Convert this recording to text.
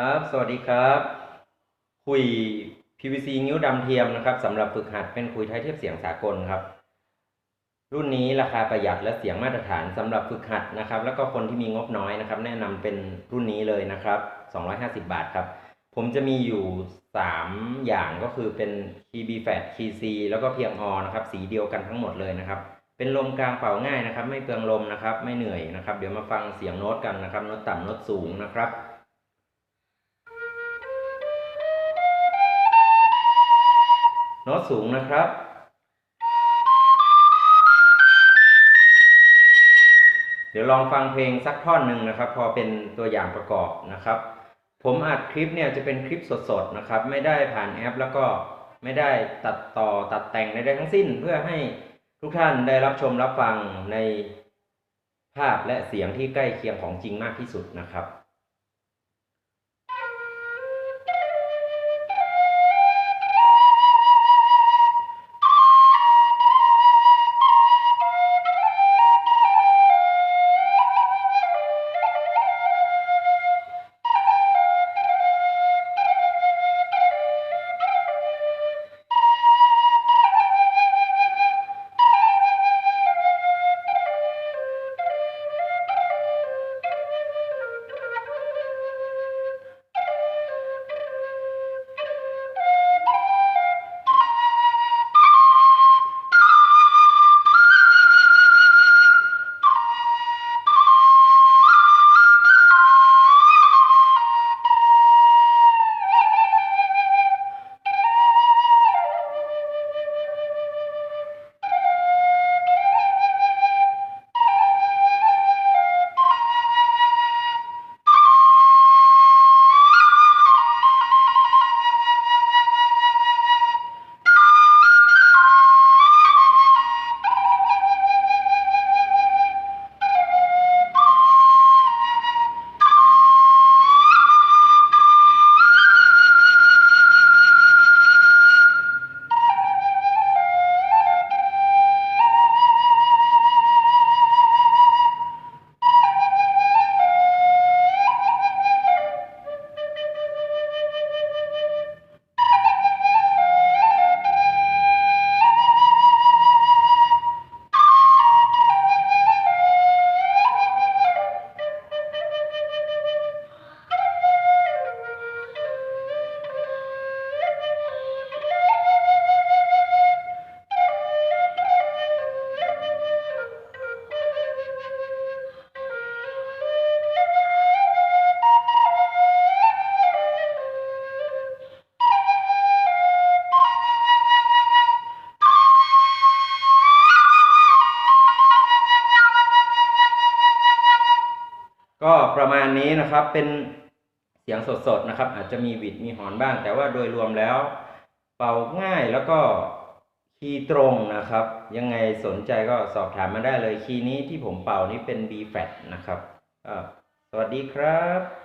ครับ สวัสดีครับ คุย PVC งิ้วดำเทียมนะครับสำหรับฝึกหัดเป็นคุยไทยเทียบเสียงสากลครับ รุ่นนี้ราคาประหยัดและเสียงมาตรฐานสำหรับฝึกหัดนะครับ แล้วก็คนที่มีงบน้อยนะครับ แนะนำเป็นรุ่นนี้เลยนะครับ 250 บาทครับ ผมจะมีอยู่ 3 อย่างก็คือเป็น Key B Fat KC แล้วก็เพียงอนะครับสีเดียวกันทั้งหมดเลยนะครับ เป็นลมกลางเป่าง่ายนะครับ ไม่เปลืองลมนะครับ ไม่เหนื่อยนะครับ เดี๋ยวมาฟังเสียงโน้ตกันนะครับโน้ตต่ำโน้ตสูงนะครับ โน้ตสูงนะครับ เดี๋ยวลองฟังเพลงสักท่อนหนึ่งนะครับ พอเป็นตัวอย่างประกอบนะครับ ผมอัดคลิปเนี่ยจะเป็นคลิปสดๆนะครับ ไม่ได้ผ่านแอป แล้วก็ไม่ได้ตัดต่อตัดแต่งใดๆทั้งสิ้น เพื่อให้ทุกท่านได้รับชมรับฟังในภาพและเสียงที่ใกล้เคียงของจริงมากที่สุดนะครับ ก็ประมาณนี้นะครับเป็นเสียงสดๆนะครับ อาจจะมีหวิดมีหอนบ้าง แต่ว่าโดยรวมแล้ว เป่าง่ายแล้วก็คีย์ตรงนะครับ ยังไงสนใจก็สอบถามมาได้เลยคีย์นี้ที่ผมเป่านี้เป็น B flat นะครับสวัสดีครับ